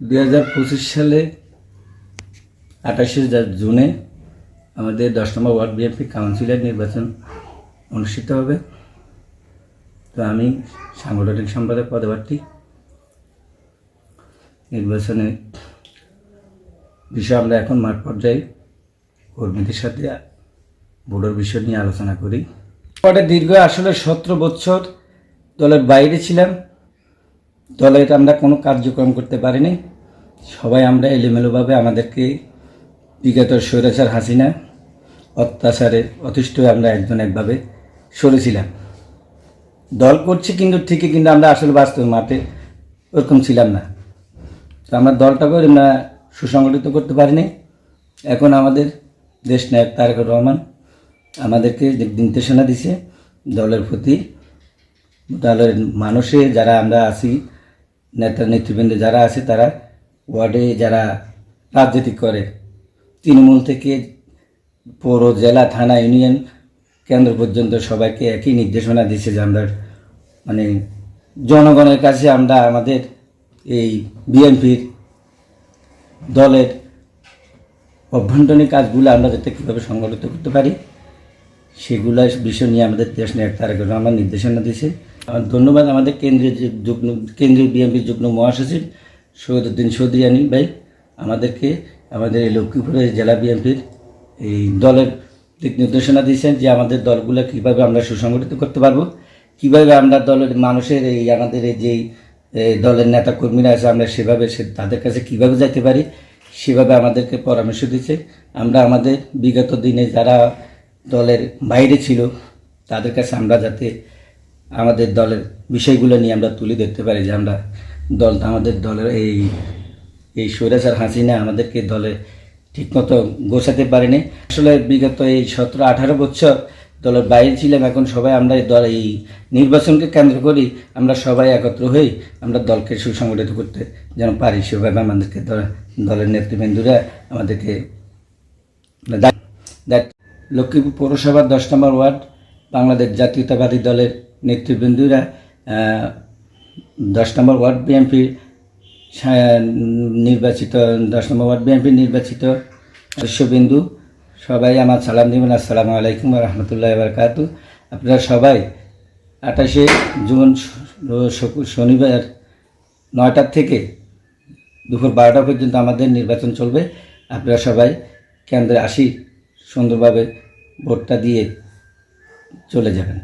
দুই হাজার পঁচিশ সালে আঠাশে জুনে আমাদের দশ নম্বর ওয়ার্ড বিএনপি কাউন্সিলের নির্বাচন অনুষ্ঠিত হবে। তো আমি সাংগঠনিক সম্পাদক পদপ্রার্থী। নির্বাচনে বিষয়ে আমরা এখন মাঠ পর্যায়ে কর্মীদের সাথে বোর্ডের বিষয় নিয়ে আলোচনা করি। পরে দীর্ঘ আসলে সতেরো বছর দলের বাইরে ছিলাম। দলের আমরা কোনো কার্যক্রম করতে পারিনি। সবাই আমরা এলোমেলোভাবে আমাদেরকে বিগত স্বৈরাচার হাসিনা অত্যাচারে অতিষ্ঠ আমরা একজন একভাবে সরেছিলাম। দল করছি কিন্তু ঠিকই, কিন্তু আমরা আসলে বাস্তব মাঠে ওরকম ছিলাম না। তো আমরা দলটাকেও আমরা সুসংগঠিত করতে পারিনি। এখন আমাদের দেশ নায়ক তারেক রহমান আমাদেরকে যে নির্দেশনা দিছে, দলের প্রতি দলের মানুষে যারা আমরা আছি নেতা নেতৃবৃন্দ যারা আছে তারা ওয়ার্ডে যারা রাজনীতি করে, তৃণমূল থেকে পৌর, জেলা, থানা, ইউনিয়ন কেন্দ্র পর্যন্ত সবাইকে একই নির্দেশনা দিয়েছে যে আমরা মানে জনগণের কাছে আমরা আমাদের এই বিএনপির দলের অভ্যন্তরীণ কাজগুলো আমরা যাতে কীভাবে সংগঠিত করতে পারি সেগুলো বিষয় নিয়ে আমাদের দেশ নায়ক তারেক রহমান নির্দেশনা দিয়েছে। ধন্যবাদ আমাদের কেন্দ্রীয় যুগ্ম, কেন্দ্রীয় বিএনপির যুগ্ম মহাসচিব সৈয়দুদ্দিন চৌধুরিয়ানি ভাই, আমাদেরকে আমাদের এই লক্ষ্মীপুরের জেলা বিএনপির এই দলের দিক নির্দেশনা দিয়েছেন যে আমাদের দলগুলো কীভাবে আমরা সুসংগঠিত করতে পারব, কীভাবে আমরা দলের মানুষের এই আমাদের এই যেই দলের নেতা কর্মীরা আছে, আমরা সেভাবে সে, তাদের কাছে কীভাবে যাইতে পারি, সেভাবে আমাদেরকে পরামর্শ দিচ্ছে আমরা আমাদের বিগত দিনে যারা দলের বাইরে ছিল, তাদের কাছে আমরা যাতে আমাদের দলের বিষয়গুলো নিয়ে আমরা তুলে ধরতে পারি যে আমরা দল, আমাদের দলের এই এই স্বৈরাচার হাসিনা আমাদেরকে দলে ঠিকমতো গোছাতে পারেনি। আসলে বিগত এই সতেরো, আঠারো বছর দলের বাইরে ছিলাম, এখন সবাই আমরা এই দল, এই নির্বাচনকে কেন্দ্র করি, আমরা সবাই একত্র হই, আমরা দলকে সুসংগঠিত করতে যেন পারি। সেভাবে আমাদেরকে দল- দলের নেতৃবৃন্দরা আমাদেরকে দায়িত্ব- লক্ষ্মীপুর পৌরসভার দশ নম্বর ওয়ার্ড, বাংলাদেশ জাতীয়তাবাদী দলের নেতৃবৃন্দরা দশ নম্বর ওয়ার্ড বিএনপি নির্বাচিত, দশ নম্বর ওয়ার্ড বিএনপি নির্বাচিত সদস্যবিন্দু, সবাই আমার সালাম দিবেন। আসসালামু আলাইকুম রহমতুল্লাহ বারকাতু। আপনারা সবাই আঠাশে জুন শনিবার নয়টার থেকে দুপুর বারোটা পর্যন্ত আমাদের নির্বাচন চলবে। আপনারা সবাই কেন্দ্রে আসি। সুন্দরভাবে ভোটটা দিয়ে চলে যাবেন।